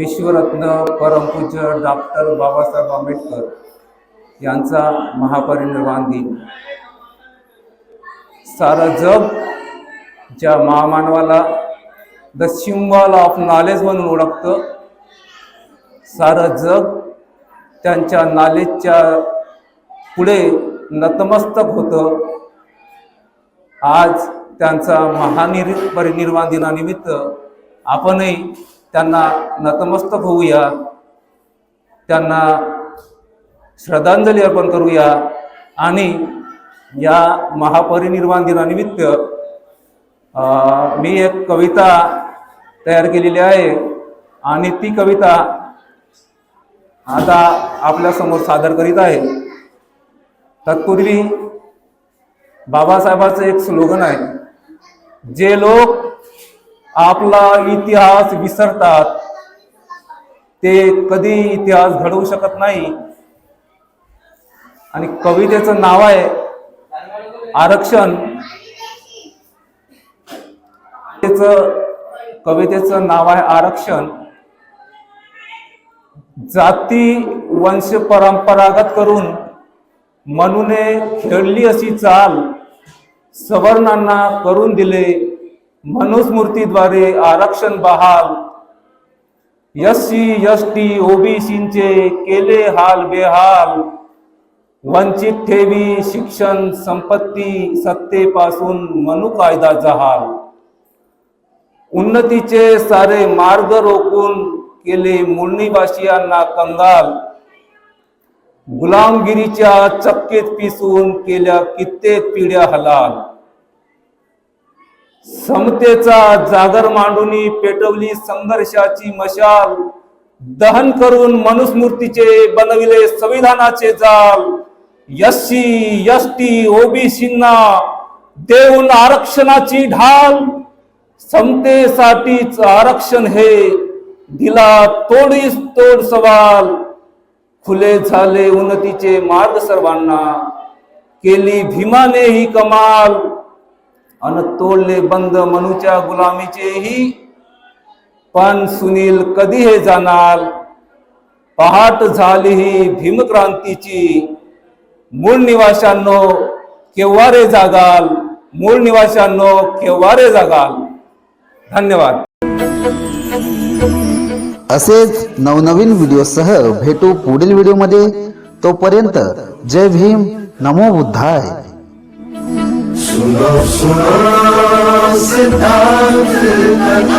विश्वरत्न परमपूज्य डॉक्टर बाबासाहेब आंबेडकर यांचा महापरिनिर्वाण दिन. सारं जग ज्या महामानवाला द सिम्बॉल ऑफ नॉलेज म्हणून ओळखतं सारं जग त्यांच्या नॉलेजच्या पुढे नतमस्तक होतं. आज त्यांचा महानिर परिनिर्वाण दिनानिमित्त आपणही त्यांना नतमस्तक होऊया. त्यांना श्रद्धांजली अर्पण करूया. आणि या महापरिनिर्वाण दिनानिमित्त मी एक कविता तयार केलेली आहे. आणि ती कविता आता आपल्यासमोर सादर करीत आहे. तत्पूर्वी बाबासाहेबाचं एक स्लोगन आहे. जे लोक आपला इतिहास विसरतात. ते कधी इतिहास घडवू शकत नाही. आणि कवितेचं नाव आहे आरक्षण. त्याचं कवितेचं नाव आहे आरक्षण. जाती वंश परंपरागत करून मनुने खेळली अशी चाल सवर्णांना करून दिले. मनुस्मृतीद्वारे आरक्षण बहाल. एससी एस टी ओबीसींचे केले हाल बेहाल. वंचित ठेवी शिक्षण संपत्ती सत्तेपासून मनु कायदा जहाल. उन्नतीचे सारे मार्ग रोखून केले मुळणीवासियांना कंगाल. गुलामगिरीच्या चक्केत पिसून केल्या कित्येक पिढ्या हलाल. समतेचा जागर मांडूनी पेटवली संघर्षाची मशाल. दहन करून मनुस्मृतीचे बनविले संविधानाचे जाल. एससी एस टी ओबीसींना देऊन आरक्षणाची ढाल. समतेसाठीच आरक्षण हे दिला तोडीस तोड सवाल. खुले झाले उन्नतीचे मार्ग सर्वांना. केली भीमाने ही कमाल. अन तोडले बंद मनुच्या गुलामीचेही पण सुनील कधी हे जाणार? पहाट झाली ही भीमक्रांतीची. मूळ निवाशांनो केव्हा रे जागाल? मूळ निवाशांनो केव्हा रे जागाल? धन्यवाद. असेच नवनवीन व्हिडिओसह भेटू पुढील व्हिडिओमध्ये. तोपर्यंत जय भीम नमो बुद्धाय. እርሱ ነው እርሱ ነው ስናፍቀና